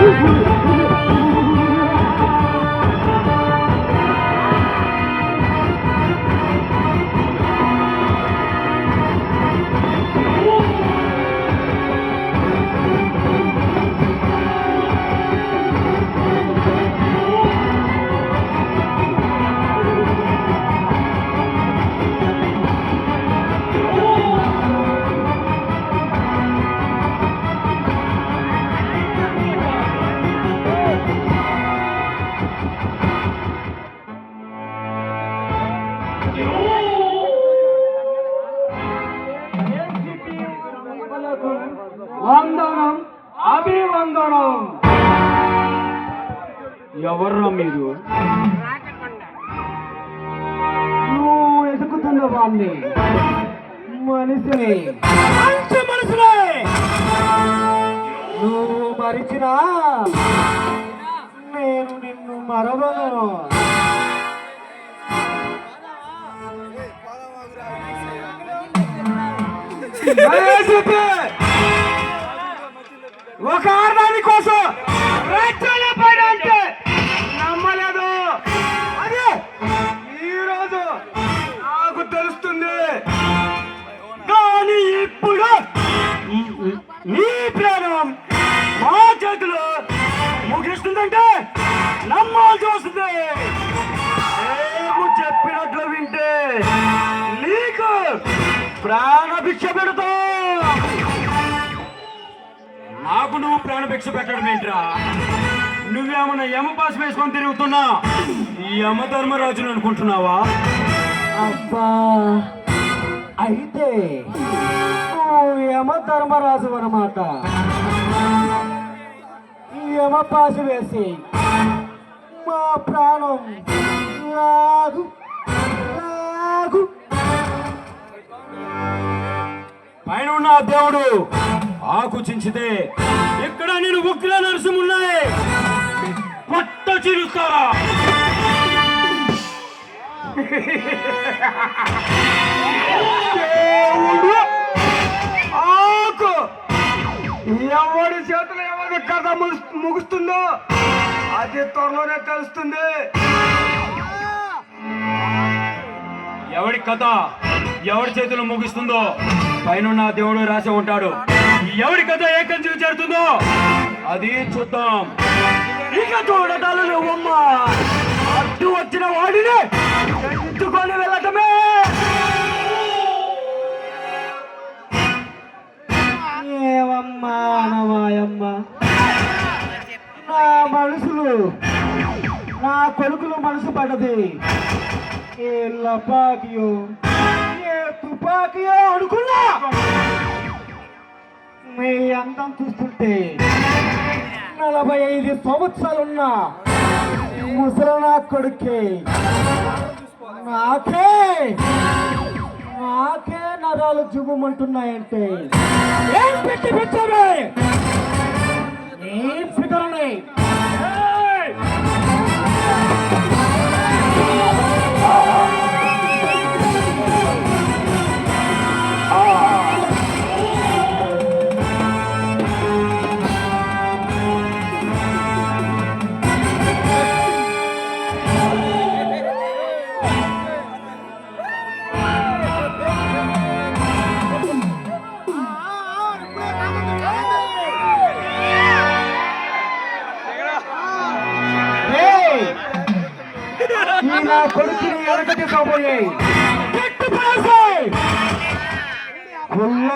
Woo-hoo. వాణ్ణి మనిషిని. మంచి మనిషిని. నువ్వు మరిచినా నేను నిన్ను మరవను! ఒక ఆర్దాని కోసం పైన అంటే అంటే నమ్మాల్సి వస్తుంది. చెప్పినట్లు వింటే నీకు ప్రాణభిక్ష పెడతా. నాకు నువ్వు ప్రాణభిక్ష పెట్టడం ఏంట్రా? నువ్వేమన్నా యమ పాస్ వేసుకొని తిరుగుతున్నా? యమ ధర్మరాజుని అనుకుంటున్నావా? అబ్బా అయితే యమ ధర్మరాజు అనమాట యమ పాసు వేసి మా ప్రాణం లాగు లాగు పైన ఉన్న దేవుడు ఆకు చించితే ఇక్కడ నేను ఉగ్ర నరసింహున్నాయి పట్ట చిరుస్తారా దేవుడు ఎవడి చేతులు ఎవరి కథ ముగుస్తుందో అది త్వరలోనే తెలుస్తుంది. ఎవడి కథ ఎవడి చేతులు ముగిస్తుందో పైన దేవుడు రాసి ఉంటాడు. ఎవడి కథ ఏ కంచెలు చేరుతుందో అది చూద్దాం. ఇక చూడటాలు నువ్వమ్మా అడ్డు వచ్చిన వాడిని. వెళ్ళటమే. పడది ఏ లపాకియో ఏ తుపాకియో అనుకున్నా. మీ అందం చూస్తుంటే నలభై ఐదు సంవత్సరాలున్నా ముసలి నా కొడుకే. నాకే నాకే నరాలు జుగుమంటున్నాయంటే ఏం పెట్టి పెట్టావే ఏం ఫిగర్ ఉన్నాయి?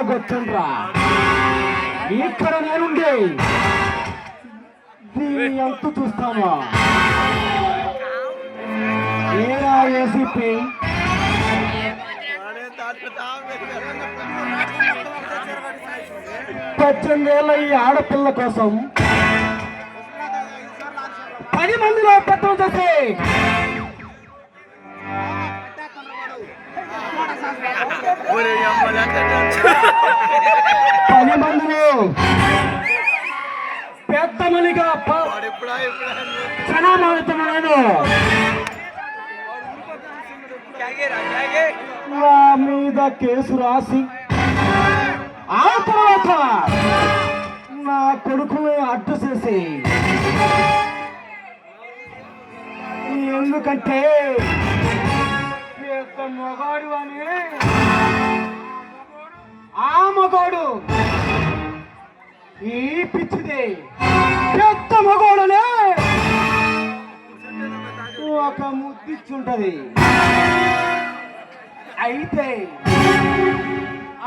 కొల్లగొచ్చండ్రా ఇక్కడ నేనుండే. దీన్ని ఎంత చూస్తామా ఏరా ఏసీపీ? పద్దెనిమిదేళ్ళ ఈ ఆడపిల్ల కోసం పది మందిలో పెద్దలు చేసి కేసు రాసి ఆ తర్వాత నా కొడుకుని అడ్డు చేసి ఎందుకంటే మగాడు అని ఆ మగాడు ఈ పిచ్చిదే పెద్ద మగోడనే ఒక ముద్దిచ్చుంటది. అయితే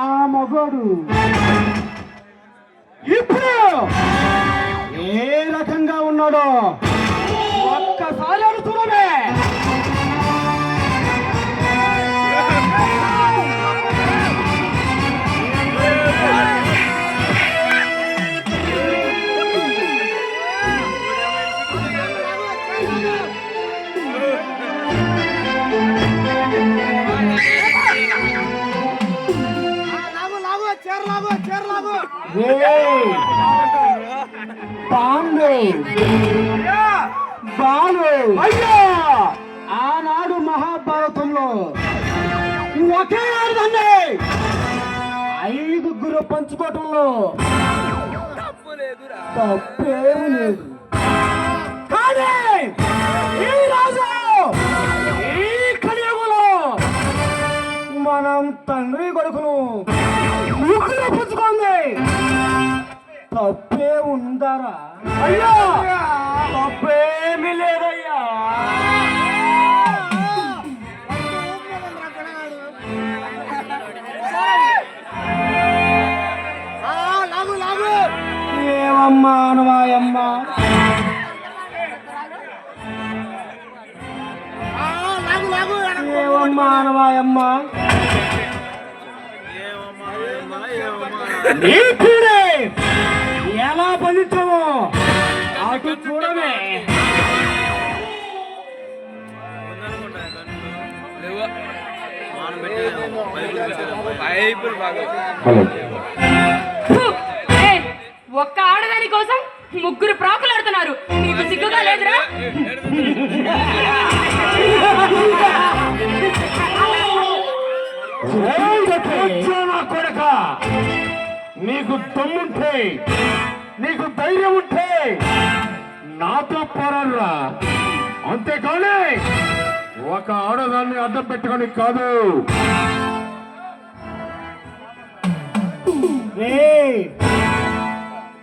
ఆ మగోడు ఇప్పుడు ఏ రకంగా ఉన్నాడో ఒక్కసారి అడుగుతున్నామే Thank you. పాండు. బాలు. అయ్యా! ఆనాడు మహాభారతంలో ఒకే ఆడదండి ఐదుగురు పంచుకోవటంలో తప్పేమి లేదు. కానీ ఈ రాజు ఈ కలియుగంలో మనం తండ్రి కొడుకును ముగ్గురు తప్పే ఉందారా? అయ్యా! తప్పేమీ లేదయ్యా. ఏమమ్మా అనవాయమ్మా ఏమమ్మా అనవాయమ్మా అటు చూడమే ఒక్క ఆడదాని కోసం ముగ్గురు ప్రాకులాడుతున్నారు నీకు సిగ్గుగా లేదురా? నా కొడక. నీకు దమ్ముంటే నీకు ధైర్యం ఉంటే నాతో పోరాడురా. అంతేకాని ఒక ఆడదాన్ని అడ్డం పెట్టుకొని కాదు.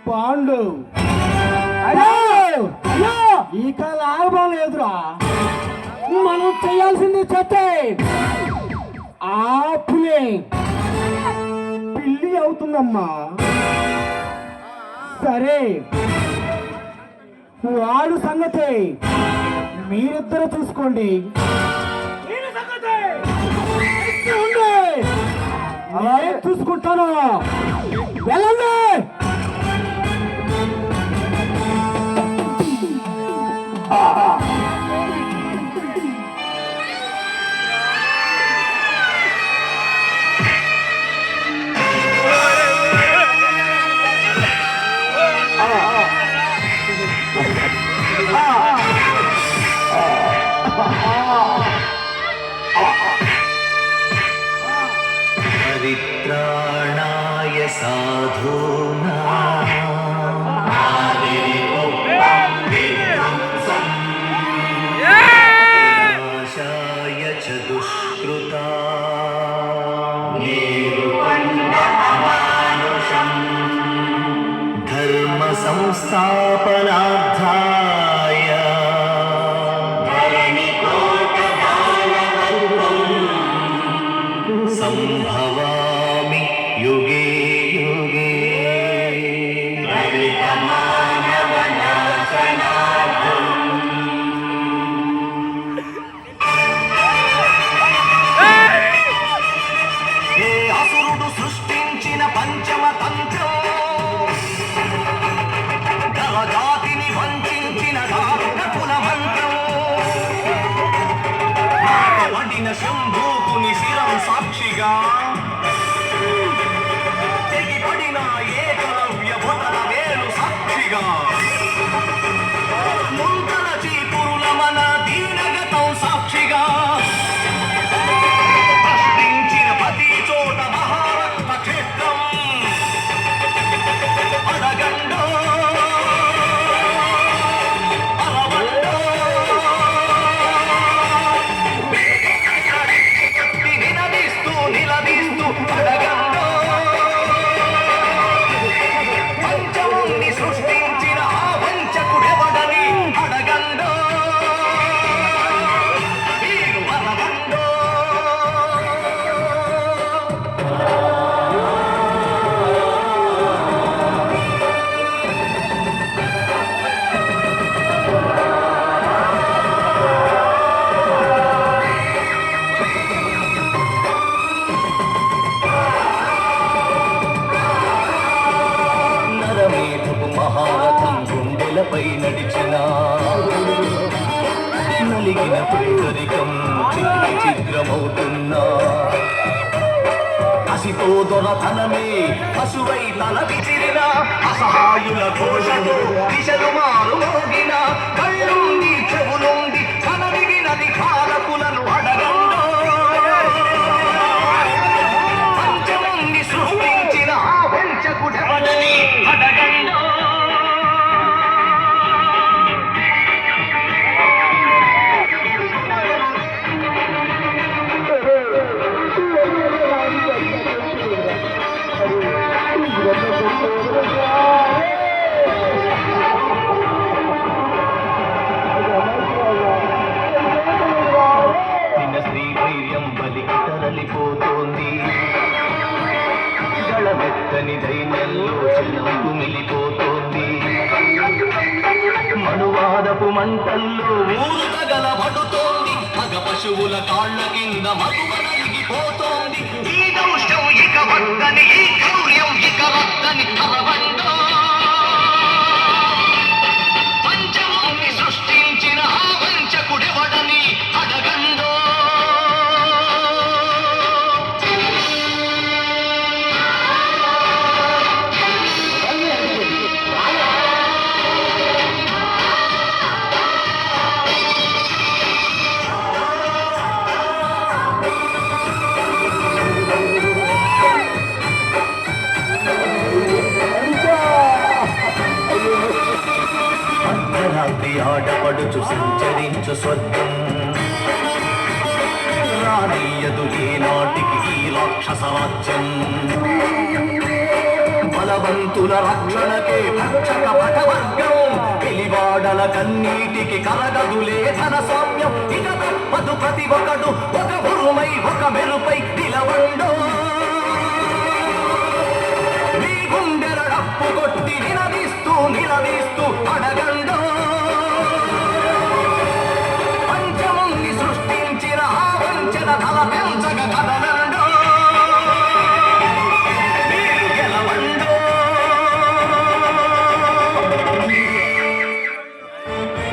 పాండు. ఇక లాభాలేదురా మనం చేయాల్సింది చెప్తే ఆ పులే పిల్లి అవుతుందమ్మా. సరే. వాడు సంగతి. మీరిద్దరు చూసుకోండి. చూసుకుంటాను. వెళ్ళండి. Ah! സംഭവാമി യുഗേ నలిగిన పేదరికం చిత్ర చిత్రమవుతున్నా? కసితో దొరతనమే పశువై తల విచిరిన అసహాయుల ఘోషలు దిశలు మారు మోగిన కళ్ళుండి కదలిపోతోంది గళమెత్తని దైన్యంలో కుమిలిపోతోంది మనువాదపు మంటల్లో ఊరు తగలబడుతోంది మగ పశువుల కాళ్ళ కింద మగువ నలిగిపోతోంది. ఈ దౌష్టం ఇక వద్దని ఈ క్రౌర్యం ఇక వద్దని తలవండో ఆడి ఆడపడుచు సంచరించు స్వర్గం. రానీయదు ఈనాటికి ఈ రాక్షస రాజ్యం. బలవంతుల రక్షణకే భక్షక పటవర్గం. పిలివాడల కన్నీటికి కలగదులే ధన స్వామ్యం ఇక తప్పదు ప్రతి ఒకడు ఒక గురుమై ఒక మెరుపై నిలవండో మీ గుండెల డప్పు కొట్టి నిలదీస్తూ నిలదీస్తూ